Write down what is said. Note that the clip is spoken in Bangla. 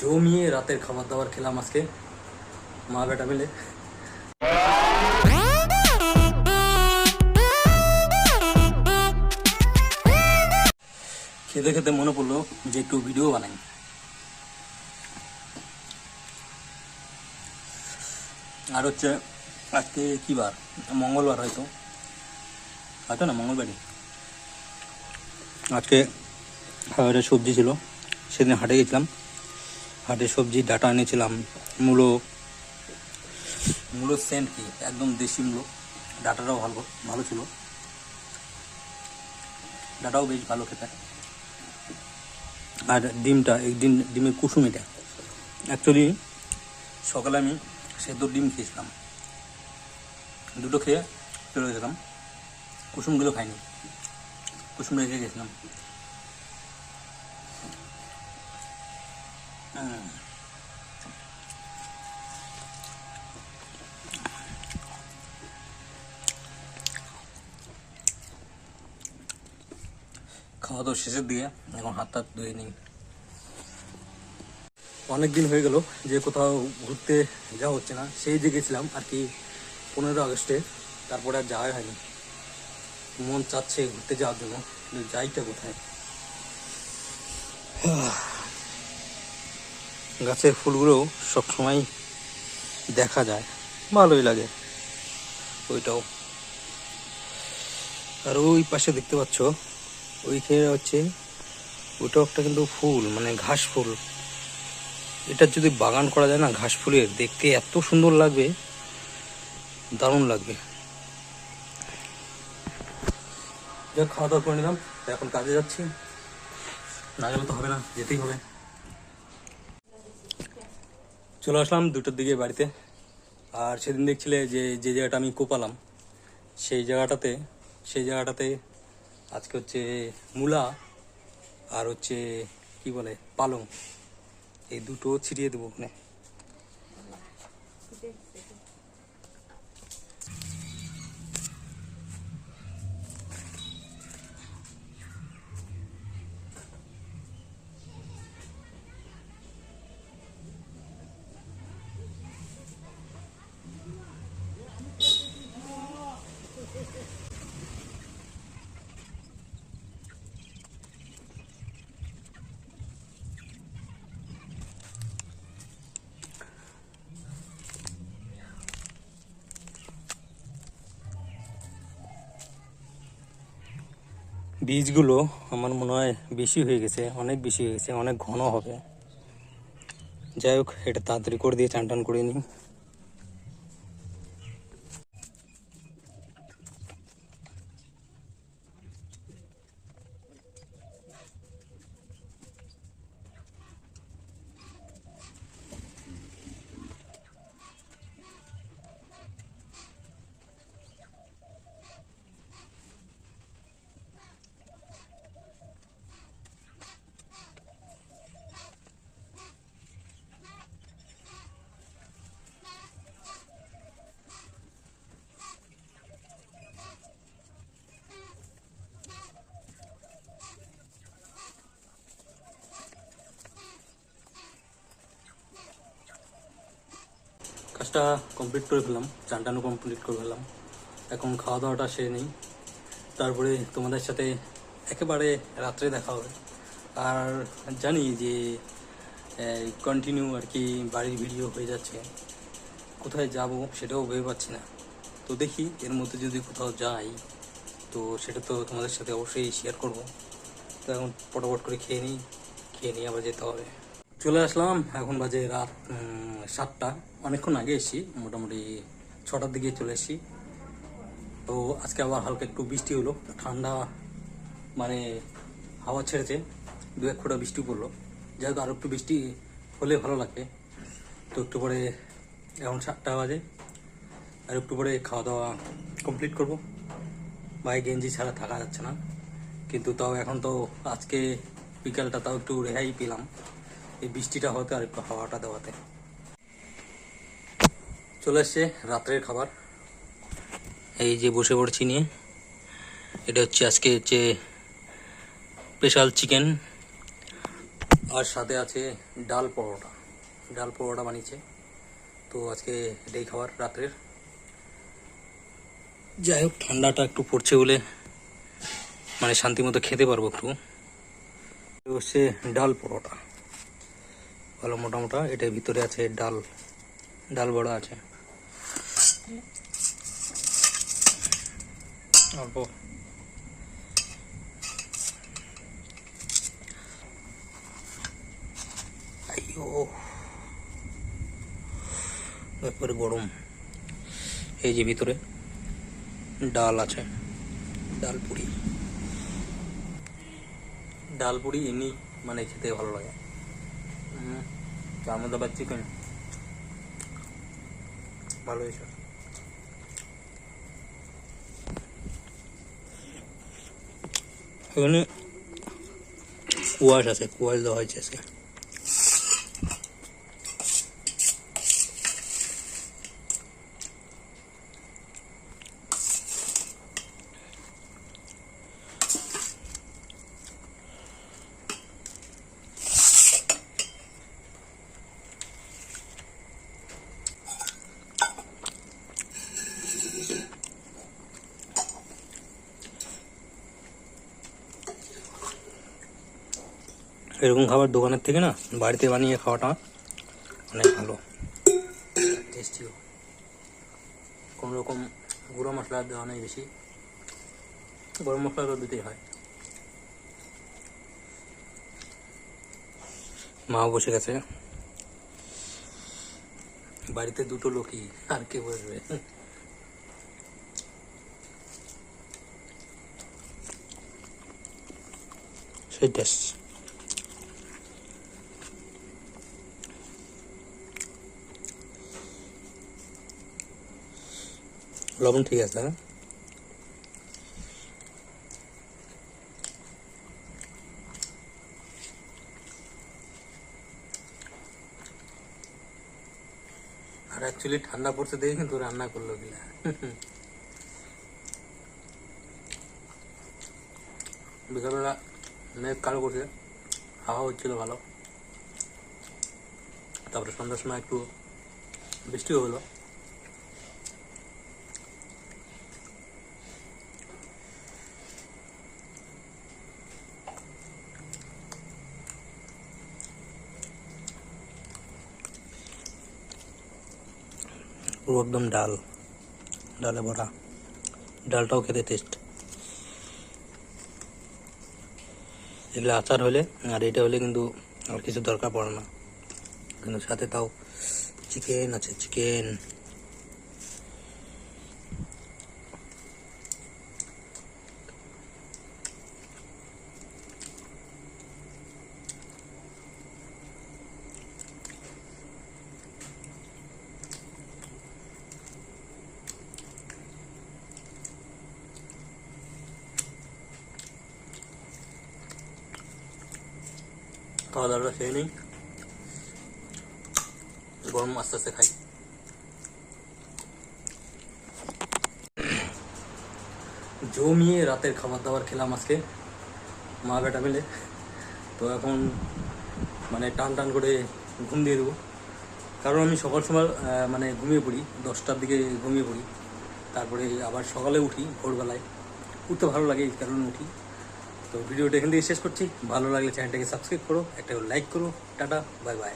জমিয়ে রাতের খাবার দাবার খেলাম আজকে। মা বেটা মিলে। খেতে খেতে মনে পড়ল যে একটু ভিডিও বানাই। আর হচ্ছে আজকে কি বার? মঙ্গলবার হয়তো। হয়তো না, মঙ্গলবারই। আজকে খাবারে সবজি ছিল, সেদিন হাটে গেছিলাম। হাটে সবজি, ডাটা এনেছিলাম, মূলো। মূলো সেন্ট কি? একদম দেশি মূলো। ডাটাটাও ভালো ভালো ছিল। ডাটাও বেশ ভালো খেতে। আর ডিমটা, এই ডিম ডিমের কুসুম এটা। অ্যাকচুয়ালি সকালে আমি সেদ্ধ ডিম খেয়েছিলাম। দুটো খেয়ে চলে গেছিলাম। কুসুমগুলো খাইনি। কুসুম রেখে গেছিলাম। খাওয়া দাওয়া শেষের দিকে এখন হাত হাত ধুয়ে নিই। অনেক দিন হয়ে গেল যে কোথাও ঘুরতে যাওয়া হচ্ছে না, সেই যে গেছিলাম আর কি পনেরো আগস্টে, তারপরে আর যাওয়াই হয়নি। মন চাচ্ছে ঘুরতে যাওয়ার জন্য, কিন্তু যাইটা কোথায়? গাছের ফুলগুলো সবসময় দেখা যায়। ভালোই লাগে ওইটাও। আর ওই পাশে দেখতে পাচ্ছ, ওইখানে হচ্ছে, ওইটাও একটা কিন্তু ফুল মানে ঘাস ফুল। এটা যদি বাগান করা যায় না, ঘাস ফুলের দেখতে এত সুন্দর লাগবে, দারুণ লাগবে। যাক, খাওয়া দাওয়া করে নিলাম, এখন কাজে যাচ্ছি। না গেলে তো হবে না, যেতেই হবে। চলে আসলাম দুটোর দিকে বাড়িতে। আর সেদিন দেখছিলে যে যে জায়গাটা আমি কোপালাম, সেই জায়গাটাতে সেই জায়গাটাতে আজকে হচ্ছে মূলা আর হচ্ছে কি বলে, পালং। এই দুটো ছিটিয়ে দেবো ওখানে। বীজগুলো আমার মনে হয় বেশি হয়ে গেছে, অনেক বেশি হয়ে গেছে, অনেক ঘন হবে। যাই হোক, এটা তাড়াতাড়ি করে দিয়ে চান টান করে নিই। কাজটা কমপ্লিট করে ফেলাম চান টানও কমপ্লিট করে ফেলাম এখন খাওয়া দাওয়াটা সেরে নেই। তারপরে তোমাদের সাথে একেবারে রাত্রে দেখা হবে। আর জানি যে কন্টিনিউ আর কি বাড়ির ভিডিও হয়ে যাচ্ছে। কোথায় যাব সেটাও ভেবে পাচ্ছি না। তো দেখি, এর মধ্যে যদি কোথাও যাই, তো সেটা তো তোমাদের সাথে অবশ্যই শেয়ার করব। তো এখন পটাপট করে খেয়ে নিই। খেয়ে নিয়ে আবার যেতে হবে। চলে আসলাম। এখন বাজে রাত সাতটা। অনেকক্ষণ আগে এসেছি, মোটামুটি ছটার দিকে চলে এসেছি। তো আজকে আবার হালকা একটু বৃষ্টি হলো, ঠান্ডা মানে হাওয়া ছেড়েছে, দু এক ফোঁটা বৃষ্টি পড়ল। যাই হোক আরও একটু বৃষ্টি হলে ভালো লাগবে তো একটু পরে এখন সাতটা বাজে, আর একটু পরে খাওয়া দাওয়া কমপ্লিট করব। ভাই গেঞ্জি ছাড়া থাকা যাচ্ছে না, কিন্তু তাও এখন তো আজকে বিকালটা তাও একটু রেহাই পেলাম। এই বৃষ্টিটা হতে আর একটু হাওয়াটা দেওয়াতে। চলে এসছে রাত্রের খাবার। এই যে বসে পড়ছি নিয়ে, এটা হচ্ছে আজকে হচ্ছে স্পেশাল চিকেন আর সাথে আছে ডাল পরোটা। ডাল পরোটা বানিয়েছে। তো আজকে এটাই খাবার রাত্রের। যাই হোক, ঠান্ডাটা একটু পড়ছে বলে মানে শান্তি মতো খেতে পারব একটু। হচ্ছে ডাল পরোটা। ভালো মোটা মোটা এটার ভিতরে আছে ডাল ডাল বড়া আছে। অল্প। ব্যাপারে গরম। এই যে ভিতরে ডাল আছে, ডাল পুরি। ডাল পুরি এমনি মানে খেতে ভালো লাগে। মধ্যে আবার চিকেন ভালো হয়েছে এখানে কুয়াশ আছে কুয়াশ দেওয়া হয়েছে আজকে। এরকম খাবার দোকানের থেকে না বাড়িতে বানিয়ে খাওয়াটা অনেক ভালো। টেস্টিও কোনো রকম গুঁড়ো মশলা দেওয়া নেই বেশি। গরম মশলা তো দিতেই হয়। মাও বসে গেছে। বাড়িতে দুটো লোকই আর কে বসবে? সেই টেস্ট লবণ ঠিক আছে হ্যাঁ? আর অ্যাকচুয়ালি ঠান্ডা পড়ছে দেখে কিন্তু রান্না করল গিলা বিকালবেলা মেঘ কালো করছে, হাওয়া হচ্ছিল ভালো। তারপরে সন্ধ্যার সময় একটু বৃষ্টিও হলো। পুরো একদম ডাল, ডালে ভরা। ডালটাও খেতে টেস্ট এগুলো আচার হলে আর এটা হলে কিন্তু আর কিছু দরকার পড়ে না। কিন্তু সাথে তাও চিকেন আছে চিকেন খাওয়া দাওয়াটা খেয়ে নেই। গরম আস্তে আস্তে খাই। জমিয়ে রাতের খাবার দাবার খেলাম আজকে। মা বেটা মিলে। তো এখন মানে টান টান করে ঘুম দিয়ে দেবো। কারণ আমি সকাল সকাল মানে ঘুমিয়ে পড়ি। দশটার দিকে ঘুমিয়ে পড়ি। তারপরে আবার সকালে উঠি ভোরবেলায়। উঠতে ভালো লাগে এই কারণে উঠি। তো ভিডিওটা এখান থেকে শেষ করছি। ভালো লাগলে চ্যানেলটাকে সাবস্ক্রাইব করো, একটা লাইক করো। Tata bye bye